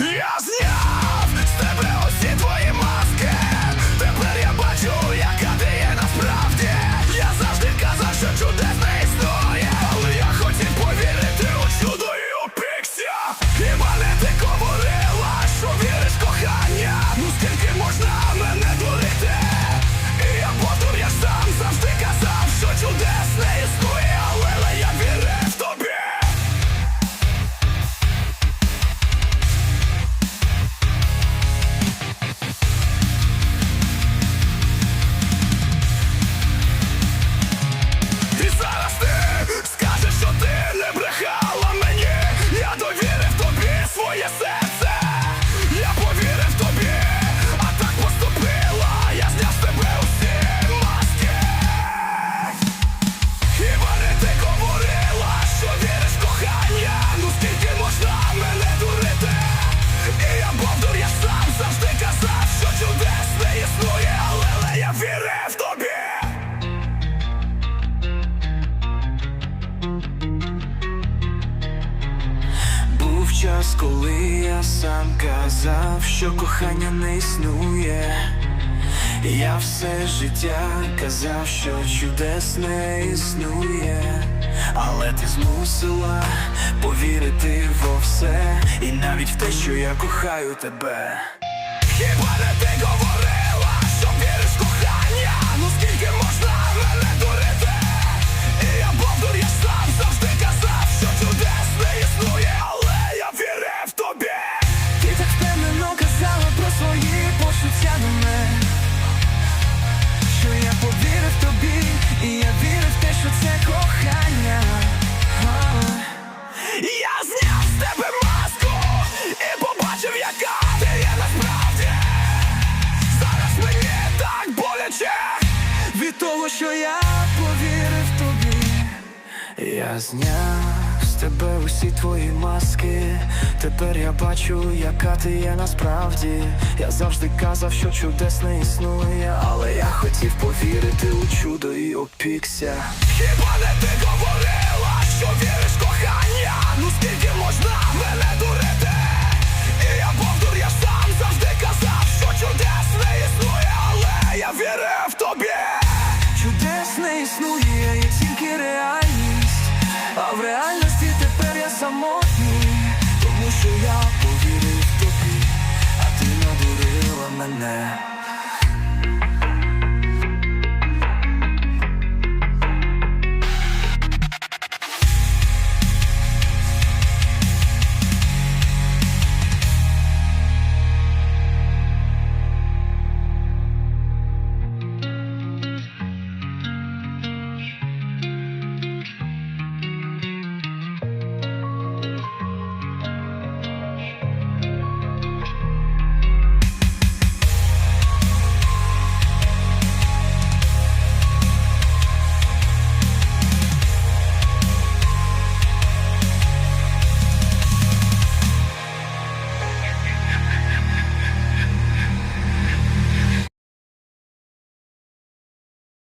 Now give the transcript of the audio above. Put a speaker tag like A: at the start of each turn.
A: Yes,
B: yes! час, коли я сам казав, що кохання не існує, я все життя казав, що чудес не існує, але ти змусила повірити во все, і навіть в те, що я кохаю тебе.
A: Хіба не ти
B: говориш? того, що я повірив тобі, я зняв з тебе усі твої маски. Тепер я бачу, яка ти є насправді. Я завжди казав, що чудес не існує, але я хотів повірити у чудо і опікся.
A: Хіба не ти говорила, що віриш кохання? Ну скільки
B: самотні, тому що я повірив тобі, а ти надурила мене.